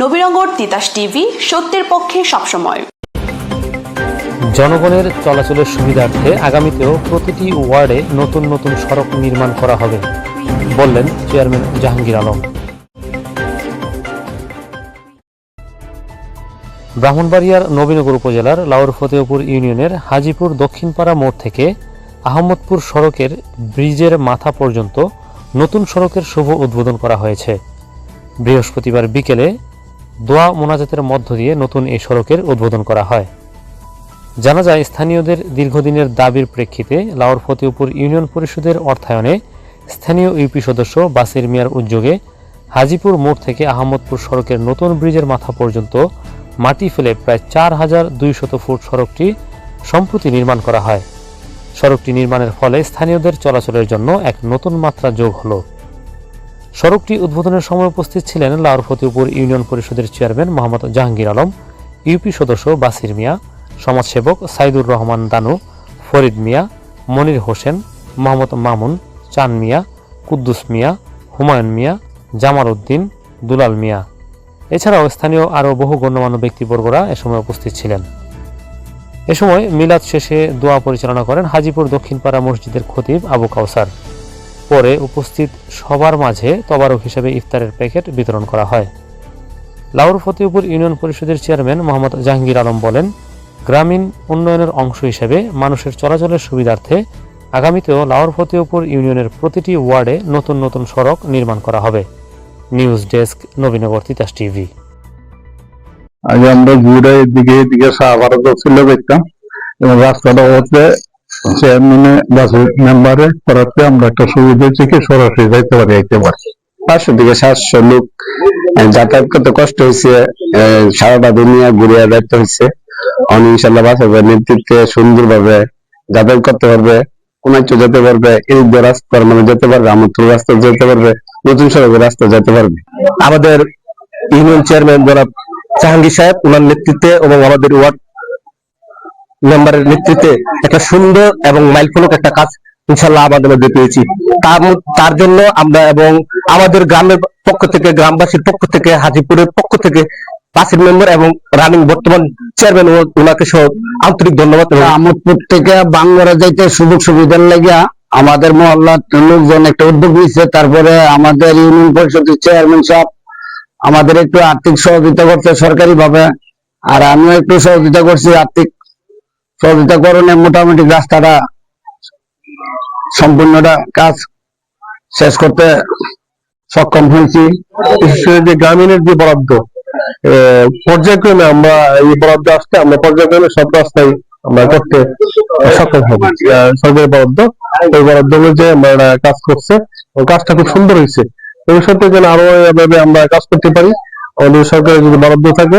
Nabinagar Titas TV, সত্যের পক্ষে সবসময়। জনগণের চলাচলের সুবিধার্থে আগামীতেও প্রতিটি ওয়ার্ডে নতুন নতুন সড়ক নির্মাণ করা হবে, বললেন চেয়ারম্যান জাহাঙ্গীর আলম। ব্রাহ্মণবাড়িয়ার নবীনগর উপজেলার লাউর ফতেহপুর ইউনিয়নের হাজিপুর দক্ষিণপাড়া মোড় থেকে আহমদপুর সড়কের ব্রিজের মাথা পর্যন্ত নতুন সড়কের শুভ উদ্বোধন করা হয়েছে। বৃহস্পতিবার বিকেলে দোয়া মোনাজাতের মধ্য দিয়ে নতুন এই সড়কের উদ্বোধন করা হয়। জানা যায়, স্থানীয়দের দীর্ঘদিনের দাবির প্রেক্ষিতে লাউর ফতেহপুর ইউনিয়ন পরিষদের অর্থায়নে স্থানীয় ইউপি সদস্য বাসির মিয়ার উদ্যোগে হাজিপুর মোড় থেকে আহমদপুর সড়কের নতুন ব্রিজের মাথা পর্যন্ত মাটি ফেলে প্রায় চার হাজার দুইশত ফুট সড়কটি সম্প্রতি নির্মাণ করা হয়। সড়কটি নির্মাণের ফলে স্থানীয়দের চলাচলের জন্য এক নতুন মাত্রা যোগ হলো। সড়কটি উদ্বোধনের সময় উপস্থিত ছিলেন লাউর ফতেহপুর ইউনিয়ন পরিষদের চেয়ারম্যান মোহাম্মদ জাহাঙ্গীর আলম, ইউপি সদস্য বাসির মিয়া, সমাজসেবক সাইদুর রহমান দানু, ফরিদ মিয়া, মনির হোসেন, মোহাম্মদ মামুন, চান মিয়া, কুদ্দুস মিয়া, হুমায়ুন মিয়া, জামাল উদ্দিন, দুলাল মিয়া। এছাড়াও স্থানীয় আরও বহু গণ্যমান্য ব্যক্তিবর্গরা এ সময় উপস্থিত ছিলেন। এ সময় মিলাদ শেষে দোয়া পরিচালনা করেন হাজিপুর দক্ষিণপাড়া মসজিদের খতিব আবু কাউসার। পরে উপস্থিত সবার মাঝে তবারক হিসেবে ইফতারের প্যাকেট বিতরণ করা হয়। লাউর ফতেহপুর ইউনিয়ন পরিষদের চেয়ারম্যান মোহাম্মদ জাহাঙ্গীর আলম বলেন, গ্রামীণ উন্নয়নের অংশ হিসেবে মানুষের চলাচলের সুবিধার্থে আগামীতেও লাউর ফতেহপুর ইউনিয়নের প্রতিটি ওয়ার্ডে নতুন নতুন সড়ক নির্মাণ করা হবে। News desk, Nabinagar, Titas TV. আগে আমরা ঘুরে এদিকে এদিকে সাহাবারত ছিল দেখতাম, এবং রাস্তাটা হচ্ছে চেয়ারম্যানে বাসের মেম্বারে করাতে আমরা একটা সুবিধা হচ্ছে কি সরাসরি যাইতে পারি, আইতে পারি। পাঁচশো থেকে সাতশো লোক যাতায়াত করতে কষ্ট হয়েছে সারাটা দুনিয়া ঘুরে যাইতে হয়েছে অনেক ইনশাল্লাহ বাসের নেতৃত্বে সুন্দরভাবে যাতায়াত করতে পারবে কোনাচ্য যেতে পারবে, এই রাস্তার মানে যেতে পারবে আমতুল রাস্তা যেতে পারবে, নতুন সড়কের রাস্তা যেতে পারবে। আমাদের ইউনিয়ন চেয়ারম্যান জনাব জাহাঙ্গীর সাহেব ওনার নেতৃত্বে এবং আমাদের ওয়ার্ড মেম্বারের নেতৃত্বে একটা সুন্দর এবং মাইলফলক একটা কাজ ইনশাল্লাহ আমাদের মধ্যে পেয়েছি। তার জন্য আমরা এবং আমাদের গ্রামের পক্ষ থেকে, গ্রামবাসীর পক্ষ থেকে, হাজিপুরের পক্ষ থেকে পাশের মেম্বার এবং রানিং বর্তমান চেয়ারম্যান ওনাকে সহ আন্তরিক ধন্যবাদ আমোদপুর থেকে বাংলারা যাইতে সুযোগ সুবিধার লাগিয়া আমাদের মহল্লার লোকজন একটা উদ্যোগ নিচ্ছে তারপরে আমাদের ইউনিয়ন পরিষদের চেয়ারম্যান সাহেব আমাদের একটু আর্থিক সহযোগিতা করছে সরকারি ভাবে আর আমিও একটু সহযোগিতা করছি আর্থিক সহযোগিতা করণে মোটামুটি রাস্তাটা সম্পূর্ণটা কাজ শেষ করতে সক্ষম হয়েছি। যে গ্রামীণের যে বরাদ্দ পর্যায়ক্রমে আমরা এই বরাদ্দ আসতে আমরা পর্যায়ক্রমে সব রাস্তায় আমরা করতে সক্ষম হব। আহ, সরকারি বরাদ্দ এই বরাদ্দ অনুযায়ী আমরা কাজ করছে। কাজটা খুব সুন্দর হয়েছে। ভবিষ্যতে যেন আরও এভাবে আমরা কাজ করতে পারি আমাদের সরকারের যদি বরাদ্দ থাকে